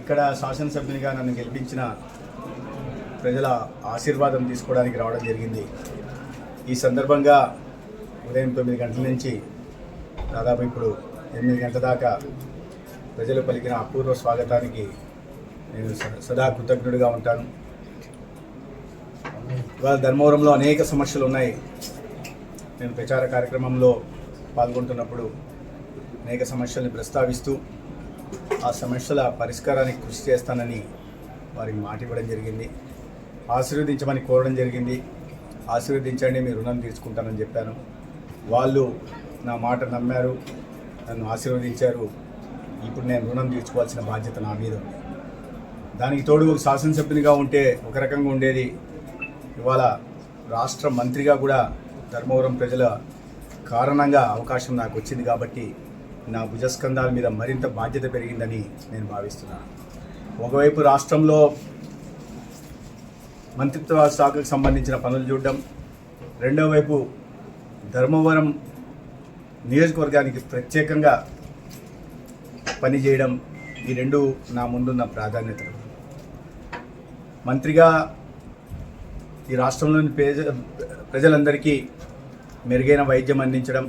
ఇక్కడ శాసనసభ్యునిగా నన్ను గెలిపించిన ప్రజల ఆశీర్వాదం తీసుకోవడానికి రావడం జరిగింది. ఈ సందర్భంగా ఉదయం తొమ్మిది గంటల నుంచి దాదాపు ఇప్పుడు ఎనిమిది గంటల దాకా ప్రజలు పలికిన అపూర్వ స్వాగతానికి నేను సదా కృతజ్ఞుడిగా ఉంటాను. ఇవాళ ధర్మవరంలో అనేక సమస్యలు ఉన్నాయి. నేను ప్రచార కార్యక్రమంలో పాల్గొంటున్నప్పుడు అనేక సమస్యల్ని ప్రస్తావిస్తూ ఆ సమస్యల పరిష్కారానికి కృషి చేస్తానని వారికి మాట ఇవ్వడం జరిగింది. ఆశీర్వదించమని కోరడం జరిగింది. ఆశీర్వదించండి మీ రుణం తీర్చుకుంటానని చెప్పాను. వాళ్ళు నా మాట నమ్మారు నన్ను ఆశీర్వదించారు. ఇప్పుడు నేను రుణం తీర్చుకోవాల్సిన బాధ్యత నా మీద ఉంది. దానికి తోడు ఒక శాసనసభ్యునిగా ఉంటే ఒక రకంగా ఉండేది. ఇవాళ రాష్ట్ర మంత్రిగా కూడా ధర్మవరం ప్రజల కారణంగా అవకాశం నాకు వచ్చింది కాబట్టి నా భుజస్కంధాల మీద మరింత బాధ్యత పెరిగిందని నేను భావిస్తున్నాను. ఒకవైపు రాష్ట్రంలో మంత్రిత్వ శాఖకు సంబంధించిన పనులు చూడడం రెండో వైపు ధర్మవరం నియోజకవర్గానికి ప్రత్యేకంగా పనిచేయడం ఈ రెండు నా ముందున్న ప్రాధాన్యతలు. మంత్రిగా ఈ రాష్ట్రంలోని ప్రజ ప్రజలందరికీ మెరుగైన వైద్యం అందించడం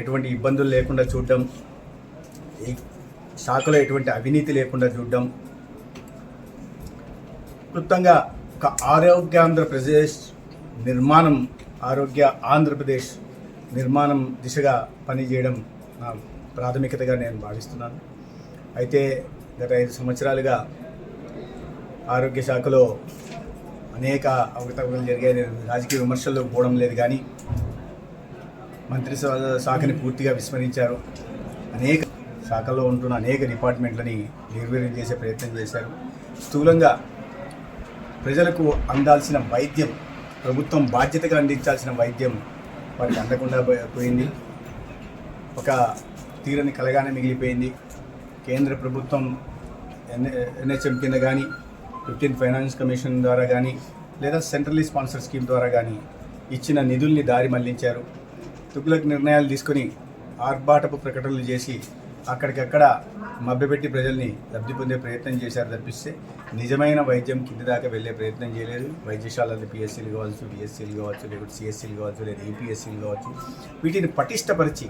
ఎటువంటి ఇబ్బందులు లేకుండా చూడడం ఈ శాఖలో ఎటువంటి అవినీతి లేకుండా చూడడం. క్లుప్తంగా ఒక ఆరోగ్య ఆంధ్రప్రదేశ్ నిర్మాణం ఆరోగ్య ఆంధ్రప్రదేశ్ నిర్మాణం దిశగా పనిచేయడం నా ప్రాథమికతగా నేను భావిస్తున్నాను. అయితే గత ఐదు సంవత్సరాలుగా ఆరోగ్య శాఖలో అనేక అవకతవకలు జరిగాయి. నేను రాజకీయ విమర్శల్లో పోవడం లేదు కానీ మంత్రి శాఖని పూర్తిగా విస్మరించారు. అనేక శాఖల్లో ఉంటున్న అనేక డిపార్ట్మెంట్లని నిర్వీర్యం చేసే ప్రయత్నం చేశారు. స్థూలంగా ప్రజలకు అందాల్సిన వైద్యం ప్రభుత్వం బాధ్యతగా అందించాల్సిన వైద్యం వారికి అందకుండా పోయింది. ఒక తీరని కలగానే మిగిలిపోయింది. కేంద్ర ప్రభుత్వం ఎన్ ఎన్హెచ్ఎం కింద కానీ ఫిఫ్టీన్ ఫైనాన్స్ కమిషన్ ద్వారా కానీ లేదా సెంట్రల్ స్పాన్సర్ స్కీమ్ ద్వారా కానీ ఇచ్చిన నిధుల్ని దారి మళ్ళించారు. తుగ్లక్ నిర్ణయాలు తీసుకొని ఆర్భాటపు ప్రకటనలు చేసి అక్కడికక్కడ మభ్యపెట్టి ప్రజల్ని లబ్ధి పొందే ప్రయత్నం చేశారు తప్పిస్తే నిజమైన వైద్యం కింది దాకా వెళ్ళే ప్రయత్నం చేయలేదు. వైద్యశాలలు పిఎస్సీలు కావచ్చు బిఎస్సీలు కావచ్చు లేకపోతే సిఎస్సీలు కావచ్చు లేదా ఏపీఎస్సీలు కావచ్చు. వీటిని పటిష్టపరిచి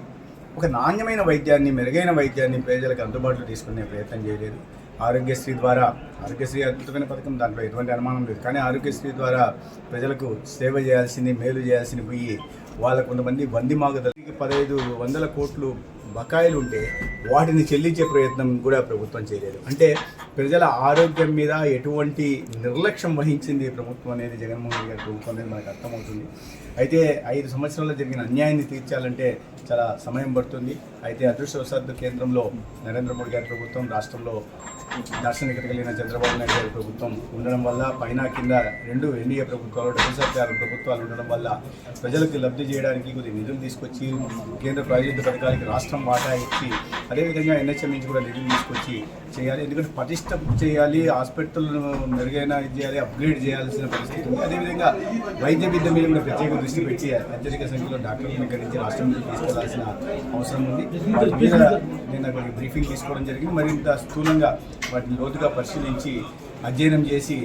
ఒక నాణ్యమైన వైద్యాన్ని మెరుగైన వైద్యాన్ని ప్రజలకు అందుబాటులో తీసుకునే ప్రయత్నం చేయలేదు. ఆరోగ్యశ్రీ ద్వారా ఆరోగ్యశ్రీ అద్భుతమైన పథకం దాంట్లో ఎటువంటి అనుమానం లేదు. కానీ ఆరోగ్యశ్రీ ద్వారా ప్రజలకు సేవ చేయాల్సింది మేలు చేయాల్సింది పోయి వాళ్ళ కొంతమంది వంది మాకు పదహైదు వందల కోట్లు బకాయిలు ఉంటే వాటిని చెల్లించే ప్రయత్నం కూడా ప్రభుత్వం చేయలేదు. అంటే ప్రజల ఆరోగ్యం మీద ఎటువంటి నిర్లక్ష్యం వహించింది ప్రభుత్వం అనేది జగన్మోహన్ రెడ్డి గారి ప్రభుత్వం అనేది మనకు అర్థమవుతుంది. అయితే ఐదు సంవత్సరాల్లో జరిగిన అన్యాయాన్ని తీర్చాలంటే చాలా సమయం పడుతుంది. అయితే అదృష్టవశాత్తు కేంద్రంలో నరేంద్ర మోడీ గారి ప్రభుత్వం రాష్ట్రంలో దార్శనికత కలిగిన చంద్రబాబు నాయుడు గారి ప్రభుత్వం ఉండడం వల్ల పైన కింద రెండు ఎన్డీఏ ప్రభుత్వాలు డబుల్ ప్రభుత్వాలు ఉండడం వల్ల ప్రజలకు లబ్ధి చేయడానికి కొద్ది నిధులు తీసుకొచ్చి కేంద్ర ప్రాయోజిత పథకాలకి రాష్ట్రం వాటా ఇచ్చి అదేవిధంగా ఎన్హెచ్ఎం నుంచి కూడా నిధులు తీసుకొచ్చి చేయాలి. ఎందుకంటే పటిష్టం చేయాలి హాస్పిటల్ను మెరుగైన ఇది చేయాలి అప్గ్రేడ్ చేయాల్సిన పరిస్థితి ఉంది. అదేవిధంగా వైద్య విద్య మీద కూడా ప్రత్యేక దృష్టి పెట్టి అత్యధిక సంఖ్యలో డాక్టర్లను ఇక్కడి నుంచి రాష్ట్రం నుంచి తీసుకెళ్ళాల్సిన అవసరం ఉంది. మీద నేను అక్కడికి బ్రీఫింగ్ తీసుకోవడం జరిగింది. మరింత స్థూలంగా వాటిని లోతుగా పరిశీలించి అధ్యయనం చేసి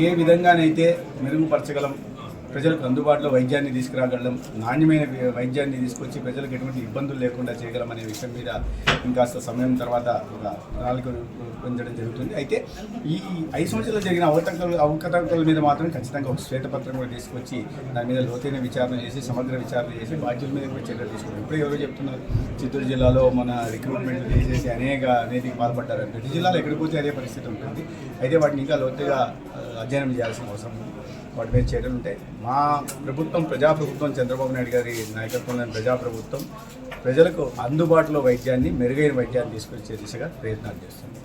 ఏ విధంగానైతే మెరుగుపరచగలం ప్రజలకు అందుబాటులో వైద్యాన్ని తీసుకురాగలం నాణ్యమైన వైద్యాన్ని తీసుకొచ్చి ప్రజలకు ఎటువంటి ఇబ్బందులు లేకుండా చేయగలం అనే విషయం మీద ఇంకాస్త సమయం తర్వాత ఒక ప్రణాళిక పొందడం జరుగుతుంది. అయితే ఈ ఐదు సంవత్సరాలు జరిగిన అవకతవకలు అవకతవకల మీద మాత్రం ఖచ్చితంగా ఒక శ్వేతపత్రం కూడా తీసుకొచ్చి దాని మీద లోతైన విచారణ చేసి సమగ్ర విచారణ చేసి బాధ్యుల మీద కూడా చర్యలు తీసుకుంటాం ఇప్పుడు ఎవరో చెప్తున్నారు చిత్తూరు జిల్లాలో మన రిక్రూట్మెంట్ చేసేసి అనేక అనేటికి పాల్పడ్డారు. ప్రతి జిల్లాలో ఎక్కడికి పోతే అదే పరిస్థితి ఉంటుంది. అయితే వాటిని ఇంకా లోతుగా అధ్యయనం చేయాల్సిన అవసరం ఉంది. వాటి మీద చర్యలు ఉంటాయి. మా ప్రభుత్వం ప్రజాప్రభుత్వం చంద్రబాబు నాయుడు గారి నాయకత్వంలోని ప్రజాప్రభుత్వం ప్రజలకు అందుబాటులో వైద్యాన్ని మెరుగైన వైద్యాన్ని తీసుకొచ్చే దిశగా ప్రయత్నాలు చేస్తుంది.